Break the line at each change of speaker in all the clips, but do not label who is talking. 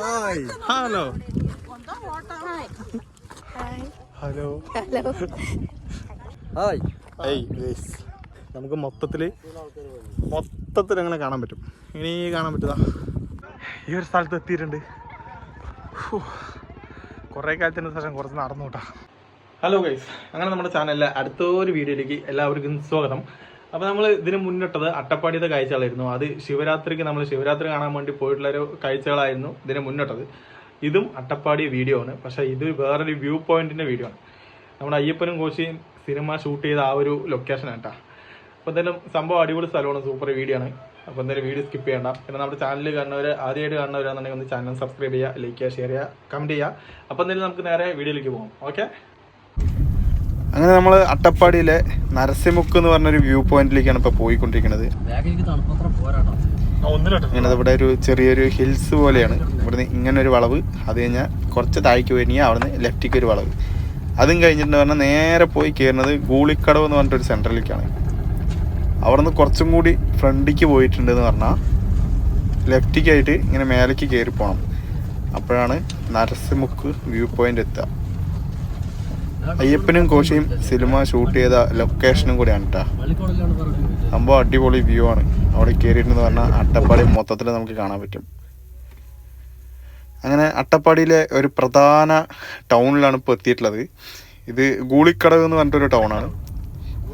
Hi
hello
hi
hello
hello
hi
hey guys നമുക്ക് മൊത്തത്തിൽ മൊത്തത്തിൽ അങ്ങനെ കാണാൻ പറ്റും. ഇനി കാണാൻ പറ്റുക ഈ ഒരു സ്ഥലത്ത് എത്തിയിട്ടുണ്ട്. കുറേ കാലത്തിന് ശേഷം കുറച്ച് നടന്നു കേട്ടോ. ഹലോ ഗൈസ് അങ്ങനെ നമ്മുടെ ചാനലിലെ അടുത്തൊരു വീഡിയോയിലേക്ക് എല്ലാവർക്കും സ്വാഗതം. അപ്പോൾ നമ്മൾ ഇതിന് മുന്നിട്ടത് അട്ടപ്പാടിയത്തെ കാഴ്ചകളായിരുന്നു. അത് ശിവരാത്രിക്ക് നമ്മൾ ശിവരാത്രി കാണാൻ വേണ്ടി പോയിട്ടുള്ള ഒരു കാഴ്ചകളായിരുന്നു ഇതിന് മുന്നിട്ടത്. ഇതും അട്ടപ്പാടി വീഡിയോ ആണ്. പക്ഷെ ഇത് വേറൊരു വ്യൂ പോയിന്റിന്റെ വീഡിയോ ആണ്. നമ്മുടെ അയ്യപ്പനും കോശിയും സിനിമ ഷൂട്ട് ചെയ്ത ആ ഒരു ലൊക്കേഷൻ ആട്ടാ അപ്പോൾ എന്തായാലും സംഭവം അടിപൊളി സ്ഥലമാണ്. സൂപ്പർ വീഡിയോ ആണ്. അപ്പോൾ എന്തായാലും വീഡിയോ സ്കിപ്പ് ചെയ്യണ്ട. പിന്നെ നമ്മുടെ ചാനൽ കാണുന്നവർ ആദ്യമായിട്ട് കാണുന്നവരാണെന്നുണ്ടെങ്കിൽ ഒന്ന് ചാനൽ സബ്സ്ക്രൈബ് ചെയ്യുക ലൈക്ക് ചെയ്യുക ഷെയർ ചെയ്യുക കമന്റ് ചെയ്യുക. അപ്പോൾ എന്തായാലും നമുക്ക് നേരെ വീഡിയോയിലേക്ക് പോകാം. ഓക്കെ അങ്ങനെ നമ്മൾ അട്ടപ്പാടിയിലെ നരസിമുക്ക് എന്ന് പറഞ്ഞൊരു വ്യൂ പോയിന്റിലേക്കാണ് ഇപ്പോൾ പോയിക്കൊണ്ടിരിക്കുന്നത്. ഇങ്ങനെ ഇവിടെ ഒരു ചെറിയൊരു ഹിൽസ് പോലെയാണ്. ഇവിടുന്ന് ഇങ്ങനെ ഒരു വളവ് അത് കഴിഞ്ഞാൽ കുറച്ച് താഴേക്ക് കഴിഞ്ഞാൽ അവിടുന്ന് ലെഫ്റ്റിക്ക് ഒരു വളവ്. അതും കഴിഞ്ഞിട്ട് പറഞ്ഞാൽ നേരെ പോയി കയറുന്നത് ഗൂളിക്കടവ് എന്ന് പറഞ്ഞിട്ടൊരു സെൻട്രലിലേക്കാണ് അവിടുന്ന് കുറച്ചും കൂടി ഫ്രണ്ടിക്ക് പോയിട്ടുണ്ട് എന്ന് പറഞ്ഞാൽ ലെഫ്റ്റിക്കായിട്ട് ഇങ്ങനെ മേലേക്ക് കയറി പോകണം അപ്പോഴാണ് നരസിമുക്ക് വ്യൂ പോയിന്റ് എത്തുക. അയ്യപ്പനും കോശയും സിനിമ ഷൂട്ട് ചെയ്ത ലൊക്കേഷനും കൂടിയാണ് കേട്ടോ സംഭവം അടിപൊളി വ്യൂ ആണ്. അവിടെ കയറിയിട്ടെന്ന് പറഞ്ഞാൽ അട്ടപ്പാടി മൊത്തത്തിൽ നമുക്ക് കാണാൻ പറ്റും. അങ്ങനെ അട്ടപ്പാടിയിലെ ഒരു പ്രധാന ടൗണിലാണ് ഇപ്പോൾ എത്തിയിട്ടുള്ളത്. ഇത് ഗൂളിക്കടവ് എന്ന് പറഞ്ഞിട്ടൊരു ടൗണാണ്.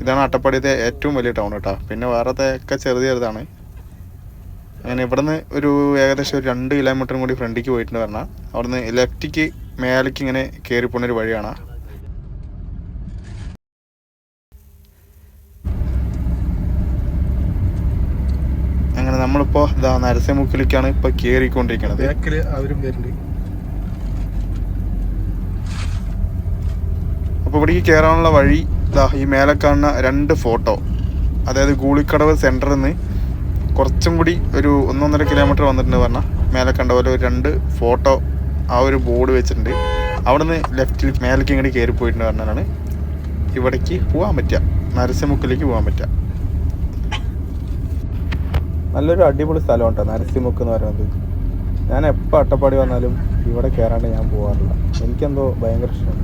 ഇതാണ് അട്ടപ്പാടിയത്തെ ഏറ്റവും വലിയ ടൗൺ കേട്ടോ പിന്നെ വേറത്തെ ഒക്കെ ചെറുത് ചെറുതാണ് അങ്ങനെ ഇവിടുന്ന് ഒരു ഏകദേശം ഒരു രണ്ട് കിലോമീറ്ററും കൂടി ഫ്രണ്ടിക്ക് പോയിട്ടുണ്ട് പറഞ്ഞാൽ അവിടുന്ന് ലെഫ്റ്റിക്ക് മേലേക്ക് ഇങ്ങനെ കയറി ഒരു വഴിയാണ്. അങ്ങനെ നമ്മളിപ്പോ ഇതാ നരസിംഹമുക്കിലേക്കാണ് ഇപ്പൊ കേറിക്കൊണ്ടിരിക്കുന്നത്
അപ്പൊ അവരും വരുന്നുണ്ട്.
അപ്പോൾ ഇവിടേക്ക് കയറാനുള്ള വഴി ഇതാ ഈ മേലെ കാണുന്ന രണ്ട് ഫോട്ടോ. അതായത് ഗൂളിക്കടവ് സെന്ററിൽ നിന്ന് കുറച്ചും കൂടി ഒരു ഒന്നൊന്നര കിലോമീറ്റർ വന്നിട്ടുണ്ട് പറഞ്ഞാൽ മേലെ കണ്ട പോലെ ഒരു രണ്ട് ഫോട്ടോ ആ ഒരു ബോർഡ് വെച്ചിട്ടുണ്ട്. അവിടുന്ന് ലെഫ്റ്റിൽ മേലേക്ക് ഇങ്ങോട്ട് കയറി പോയിട്ടുണ്ട് പറഞ്ഞാലാണ് ഇവിടേക്ക് പോകാൻ പറ്റുക. നരസിംഹമുക്കിലേക്ക് പോകാൻ പറ്റുക. നല്ലൊരു അടിപൊളി സ്ഥലം കേട്ടോ നരസിമുക്ക് എന്ന് പറയുന്നത്. ഞാൻ എപ്പോൾ അട്ടപ്പാടി വന്നാലും ഇവിടെ കയറാണ്ട് ഞാൻ പോകാറില്ല എനിക്കെന്തോ ഭയങ്കര ഇഷ്ടമാണ്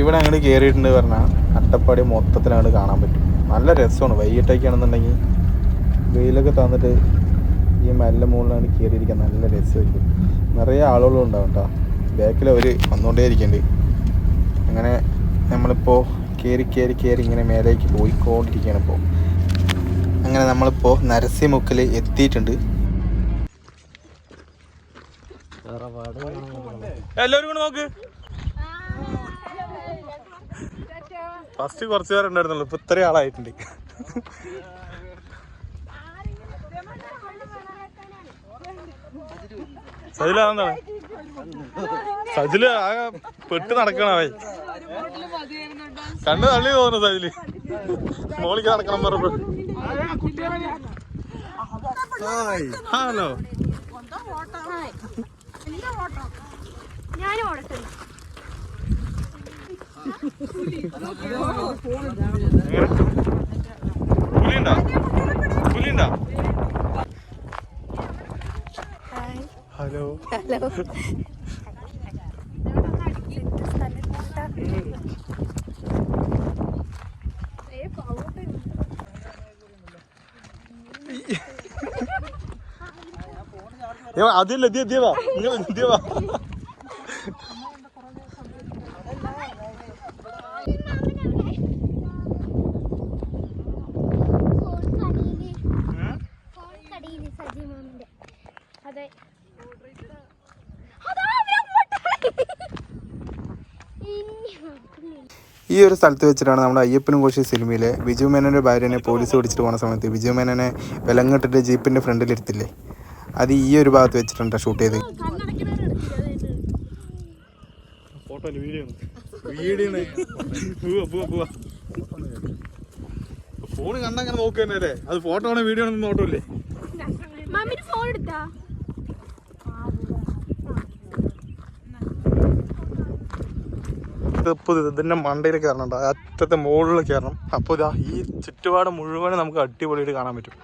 ഇവിടെ അങ്ങോട്ട് കയറിയിട്ടുണ്ട് പറഞ്ഞാൽ അട്ടപ്പാടി മൊത്തത്തിൽ അങ്ങോട്ട് കാണാൻ പറ്റും. നല്ല രസമാണ്. വൈകിട്ടൊക്കെയാണെന്നുണ്ടെങ്കിൽ വെയിലൊക്കെ തന്നിട്ട് ഈ മല്ല മുകളിലാണ് കയറിയിരിക്കാൻ നല്ല രസമായിരിക്കും. നിറയെ ആളുകളും ഉണ്ടാവും കേട്ടോ. ബാക്കിൽ അവർ വന്നുകൊണ്ടേ ഇരിക്കുന്നുണ്ട് അങ്ങനെ നമ്മളിപ്പോൾ കയറി കയറി കയറി ഇങ്ങനെ മേലേക്ക് പോയിക്കൊണ്ടിരിക്കുകയാണ് ഇപ്പോൾ അങ്ങനെ നമ്മളിപ്പോൾ നരസിമുക്കിൽ എത്തിയിട്ടുണ്ട്. എല്ലാവരും നോക്ക്. ഫസ്റ്റ് കുറച്ച് പേര് ഉണ്ടായിരുന്നുള്ളൂ. ഇപ്പൊ ഇത്രയും ആളായിട്ടുണ്ട്. സജിലാണ് സജിൽ ആ പെട്ട് നടക്കണവേ കണ്ണ് തള്ളി തോന്നുന്നു സജിൽ. മോളിക്ക് നടക്കണം പറഞ്ഞപ്പോ.
ഹായ്
ഹലോ
ഞാനും ഓടട്ടെ
പുലിയുണ്ടോ?
ഹായ്
ഹലോ
ഹലോ
അതില്ല നിങ്ങൾ ഈ ഒരു സ്ഥലത്ത് വെച്ചിട്ടാണ് നമ്മുടെ അയ്യപ്പനും കോശി സിനിമയിലെ ബിജു മേനോന്റെ ഭാര്യനെ പോലീസ് പിടിച്ചിട്ട് പോകുന്ന സമയത്ത് ബിജു മേനോനെ വിലങ്ങിട്ടിട്ട് ജീപ്പിന്റെ ഫ്രണ്ടിൽ ഇരുത്തില്ലേ അത് ഈ ഒരു ഭാഗത്ത് വെച്ചിട്ടുണ്ട് ഷൂട്ട് ചെയ്ത് ഫോട്ടോ വീഡിയോ വീഡിയോ ഫോൺ കണ്ടങ്ങനെ നോക്കുന്നല്ലേ അത് ഫോട്ടോ ആണോ വീഡിയോ ആണെന്ന് നോട്ടല്ലേ?
മമ്മിന് ഫോൺ എടുത്താ?
ഇപ്പോൾ ഇതിന്റെ മണ്ടയിൽ കയറണം അറ്റത്തെ മുകളിൽ കയറണം അപ്പൊ ഇതാ ഈ ചുറ്റുപാട് മുഴുവനും നമുക്ക് അടിപൊളിയായിട്ട് കാണാൻ പറ്റും.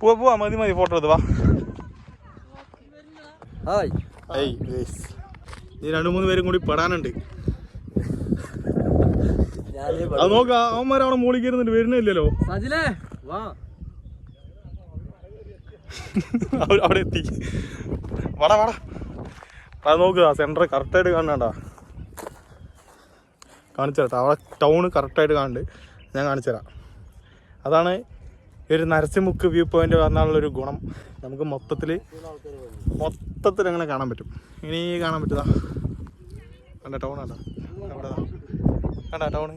പോവാ പോവാ മതി മതി ഫോട്ടോ എടുത്ത് വാ.
ഹായ്.
ഹായ് ഗൈസ് നീ രണ്ടു മൂന്ന് പേരും കൂടി പെടാനുണ്ട്. അത് നോക്ക അവന്മാർ അവിടെ മോളിൽ കയറുന്നുണ്ട് വരുന്നില്ലല്ലോ.
സജിലേ വാ.
അവിടെ എത്തി. വാടാ വാടാ. അത് നോക്കുക സെന്റർ കറക്റ്റായിട്ട് കാണണ്ടാ കാണിച്ചു തരാം. അവിടെ ടൗണ് കറക്റ്റായിട്ട് കാണുന്നുണ്ട്. ഞാൻ കാണിച്ചു തരാം. അതാണ് ഈ ഒരു നരസിമുക്ക് വ്യൂ പോയിന്റ് വന്നാലുള്ളൊരു ഗുണം നമുക്ക് മൊത്തത്തിൽ മൊത്തത്തിൽ അങ്ങനെ കാണാൻ പറ്റും. ഇനി കാണാൻ പറ്റുതാ കണ്ട ടൗൺ കണ്ട. അവിടെ കണ്ട ടൗണ്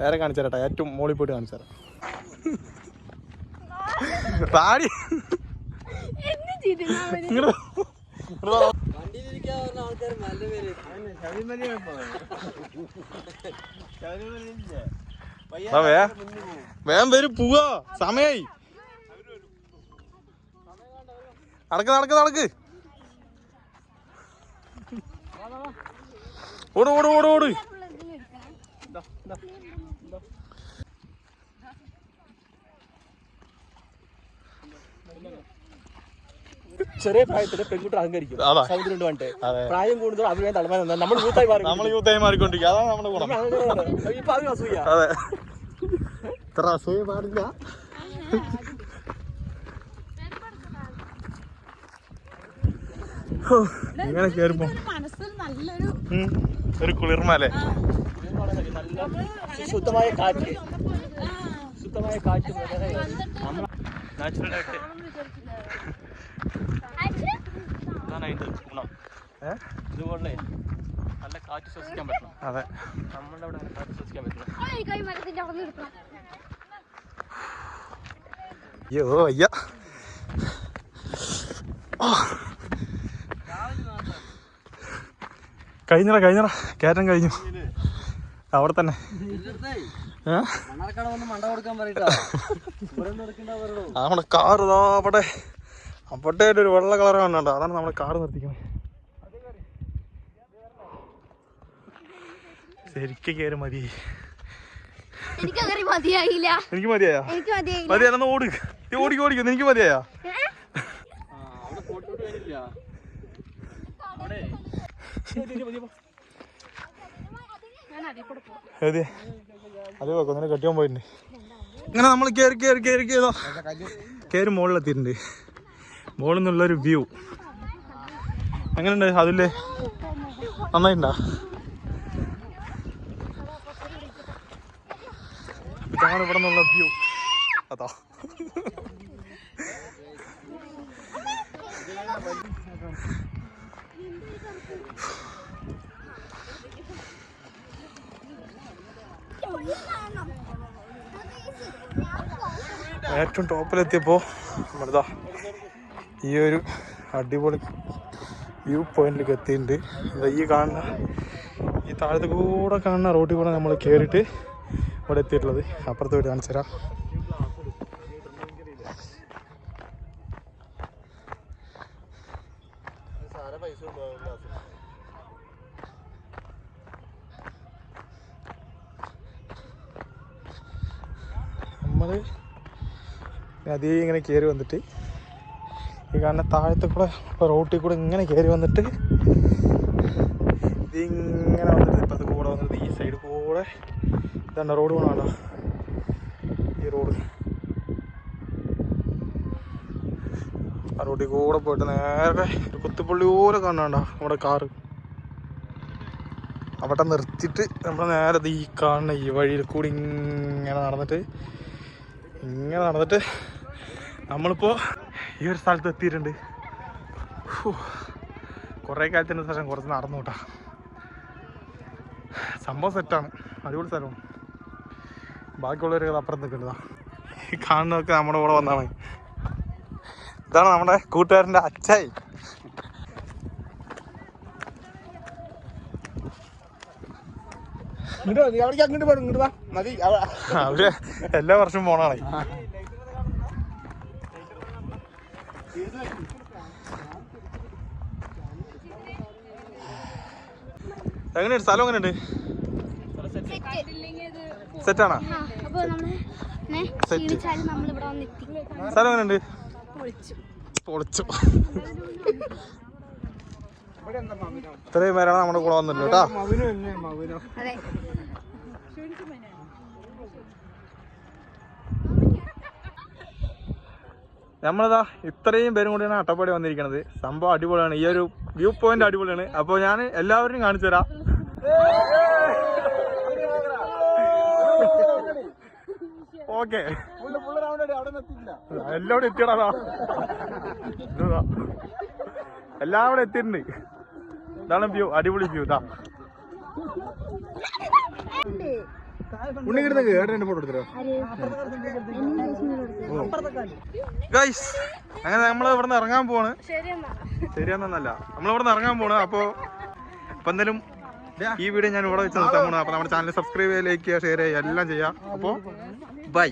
വേറെ കാണിച്ചു. ഏറ്റവും മോളിൽ പോയിട്ട് കാണിച്ചു തരാം താടി
ശബരിമല ചെയ്തു
വേഗം വരും പോവാ. സമയായി. നടക്ക് നടക്ക് നടക്ക്. ഓട് ഓട് ഓട് ഓട്.
ചെറിയ പ്രായത്തിൽ പെൺകുട്ടി അഹങ്കരിക്കും. സൗന്ദര്യം കൊണ്ട് പ്രായം കൂടുതൽ അഭിനയം തളമാനം നമ്മൾ യൂത്തായി മാറി
നമ്മൾ യൂത്തായി മാറിക്കൊണ്ടിരിക്കും. അതാണ് നമ്മുടെ ഗുണം.
ഇപ്പൊ അതെ.
ഇത്ര അസൂയ പാടില്ല. ഇങ്ങനെ കേറുമ്പോ. ഒരു കുളിർമ അല്ലേ
ശുദ്ധമായ കാറ്റ്. ശുദ്ധമായ കാറ്റ് അതിന്റെ ഗുണം.
ഏ?
ഇതുപോലെ നല്ല കാറ്റ് ശ്വസിക്കാൻ പറ്റണം
അതെ.
നമ്മളുടെ അവിടെ അങ്ങനെ കാറ്റ് ശ്വസിക്കാൻ പറ്റില്ല
കൈ മരത്തിന്റെ അവിടെ നിന്ന് എടുക്കണം
അയ്യോ അയ്യ കഴിഞ്ഞടാ കഴിഞ്ഞടാ. കയറ്റം കഴിഞ്ഞു. അവിടെ തന്നെ. നമ്മുടെ കാർ ഇതാ അവിടെ. അവിടെ ഒരു വെള്ള കളർ കാണുന്നുണ്ട്. അതാണ് നമ്മുടെ കാർ നിർത്തിക്കുന്നത്. ശരിക്കും കയറി മതി.
എനിക്ക് മതിയായില്ല.
എനിക്ക് മതിയായാ?
എനിക്ക് മതിയായില്ല.
മതിയാ എന്നാ ഓട്. നീ ഓടിക്കോ ഓടിക്കോ എനിക്ക് മതിയായാ? അതെ അത് വെക്കുന്നതിന് കെട്ടിയാൻ പോയിട്ടുണ്ട്. ഇങ്ങനെ നമ്മൾ കയറി കയറി കയറി കയറോ കയറി മുകളിലെത്തിയിട്ടുണ്ട് മുകളിൽ നിന്നുള്ളൊരു വ്യൂ. എങ്ങനെയുണ്ട്? അതില്ലേ നന്നായിട്ടുണ്ടാ? ഇതാണ് ഇവിടെ നിന്നുള്ള വ്യൂ അതാ. ഏറ്റവും ടോപ്പിലെത്തിയപ്പോൾ നമ്മളിതാ ഈ ഒരു അടിപൊളി വ്യൂ പോയിന്റിലേക്ക് എത്തിയിട്ടുണ്ട്. ഈ കാണുന്ന ഈ താഴത്ത് കൂടെ കാണുന്ന റോഡിൽ കൂടെ നമ്മൾ കയറിയിട്ട് ഇവിടെ എത്തിയിട്ടുള്ളത്. അപ്പുറത്ത് പോയിട്ട് കാണിച്ചു തരാം. അതേ ഇങ്ങനെ കയറി വന്നിട്ട് ഈ കാണുന്ന താഴത്തെ കൂടെ റോട്ടിൽ കൂടെ ഇങ്ങനെ കയറി വന്നിട്ട് ഇതിങ്ങനെ വന്നിട്ട് ഇപ്പത്തെ കൂടെ വന്നിട്ട് ഈ സൈഡ് കൂടെ ഇതാണ് റോഡ് പോകണോ ഈ റോഡ് ആ റോഡിൽ കൂടെ പോയിട്ട് നേരെ ഒരു കുത്തുപള്ളി പോലെ കാണാണ്ട നമ്മുടെ കാറ് അവിടെ നിർത്തിയിട്ട് നമ്മൾ നേരെ ഈ കാണുന്ന ഈ വഴിയിൽ കൂടി ഇങ്ങനെ നടന്നിട്ട് ഇങ്ങനെ നടന്നിട്ട് നമ്മളിപ്പോൾ ഈ ഒരു സ്ഥലത്ത് എത്തിയിട്ടുണ്ട്. കുറേ കാലത്തിന് ശേഷം കുറച്ച് നടന്നു കേട്ടാ. സംഭവം സെറ്റാണ് അടിപൊളി സ്ഥലമാണ്. ബാക്കിയുള്ളവരൊക്കെ അപ്പുറം നിൽക്കേണ്ടതാ ഈ കാണുന്നതൊക്കെ നമ്മുടെ കൂടെ വന്നാണ് ഇതാണ് നമ്മുടെ കൂട്ടുകാരന്റെ അച്ചായി അവർ എല്ലാ വർഷവും പോണാണ്. എങ്ങനെയുണ്ട്? സ്ഥലം എങ്ങനെയുണ്ട്? സെറ്റാണോ
എത്തി.
സ്ഥലം എങ്ങനെയുണ്ട്?
പൊളിച്ചു.
പൊളിച്ചു. ഇത്രയും പേരാണ് നമ്മുടെ കൂടെ വന്നിട്ടുണ്ട് കേട്ടോ. നമ്മളിതാ ഇത്രയും പേരും കൂടിയാണ് അട്ടപ്പാടി വന്നിരിക്കുന്നത് സംഭവം അടിപൊളിയാണ്. ഈ ഒരു വ്യൂ പോയിന്റ് അടിപൊളിയാണ്. അപ്പോൾ ഞാൻ എല്ലാവരും കാണിച്ചു തരാം. ഓക്കെ. എല്ലാവിടെ എത്തിയടാ എല്ലാവിടെ എത്തിയിട്ടുണ്ട്. ഇതാണ് വ്യൂ അടിപൊളി വ്യൂ ഇതാ.
ഉണ്ണി കിട്ടുന്ന ഏട്ടന്റെ ഫോട്ടോ എടുത്തരോ?
ഗൈസ് അങ്ങനെ നമ്മൾ ഇവിടെ നിന്ന് ഇറങ്ങാൻ പോവാണ്. ശരിയെന്നല്ല നമ്മൾ ഇവിടെ നിന്ന് ഇറങ്ങാൻ പോണ് അപ്പോ ഇപ്പൊ എന്തായാലും ഈ വീഡിയോ ഞാൻ ഇവിടെ വെച്ച് നിർത്താൻ പോണു അപ്പൊ നമ്മുടെ ചാനൽ സബ്സ്ക്രൈബ് ചെയ്യുക ലൈക്ക് ചെയ്യുക ഷെയർ ചെയ്യുക എല്ലാം ചെയ്യാം. അപ്പോ ভাই